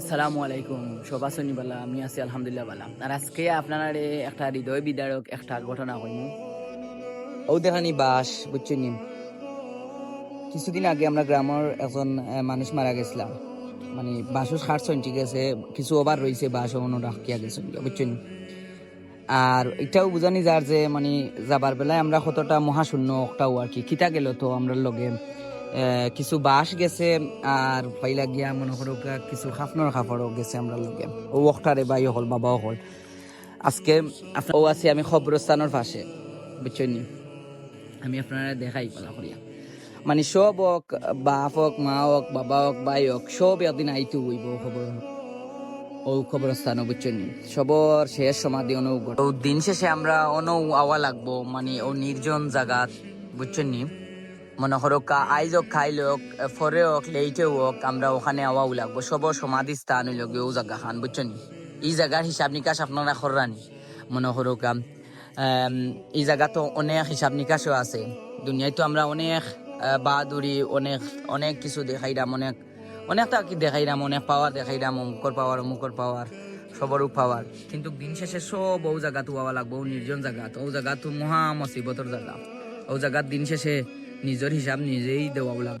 আসসালামু আলাইকুম। শোভা শনিবালা আমি আছি আলহামদুলিল্লাহ বালা। আর আজকে আপনারা একটা হৃদয় বিদারক একটা ঘটনা কইমু ও দেখানি বাস বুঝছেন? কিছুদিন আগে আমরা গ্রামের একজন মানুষ মারা গেছিলাম। মানে বাসও সারছেন ঠিক আছে, কিছু ওভার রয়েছে বাস, অন্য রাখিয়া গেছেন বুঝছেন আর এটাও বুঝানি যার যে মানে যাবার বেলায় আমরা কতটা মহাশূন্য একটাও আর কি খিতা গেল তো আমরা লগে। কিছু বাস গেছে, আর পাইলা গিয়া মনে করো কিছু খাফনর খাফারও গেছে আমরা লগে। ও অক্টারে বাই হল, বাবাও হল। আজকে ও আছি আমি খবরস্থানের পাশে বুঝছেন আমি আপনারা দেখাই পালা করিয়া। মানে সব হোক, বাপ হোক, মা হোক, বাবা হোক, বাই হোক, সব একদিন আইতে হইব খবর। ও খবরস্থান বুঝছেন? সবর শেষ সমাধি অনু দিন শেষে আমরা অনু আওয়া লাগবো মানে ও নির্জন জাগাত বুঝছেন মনে করো আইজ হোক খাইল হোক ফরে হোক লেইটে হোক আমরা ওখানে আওয়াও লাগবো সব সমাধি স্থান হইল ও জায়গা খান বুঝছেন নি? এই জায়গার হিসাব নিকাশ আপনারা খরানি মনে করো কা আম, এই জায়গা তো অনেক হিসাব নিকাশও আছে। দুনিয়ায় তো আমরা অনেক বাহাদুরি অনেক অনেক কিছু দেখাইলাম অনেক অনেকটা কি দেখাইলাম অনেক পাওয়ার দেখাইলাম অমুকর পাওয়ার অমুকর পাওয়ার সবরও পাওয়ার কিন্তু দিন শেষে সব ও জায়গাতো পাওয়া লাগবো নির্জন তো ও জায়গাতো মহা মুসিবতর জায়গা ও জায়গার দিন শেষে নিজের হিসাব নিজেই দেওয়া লাগবে।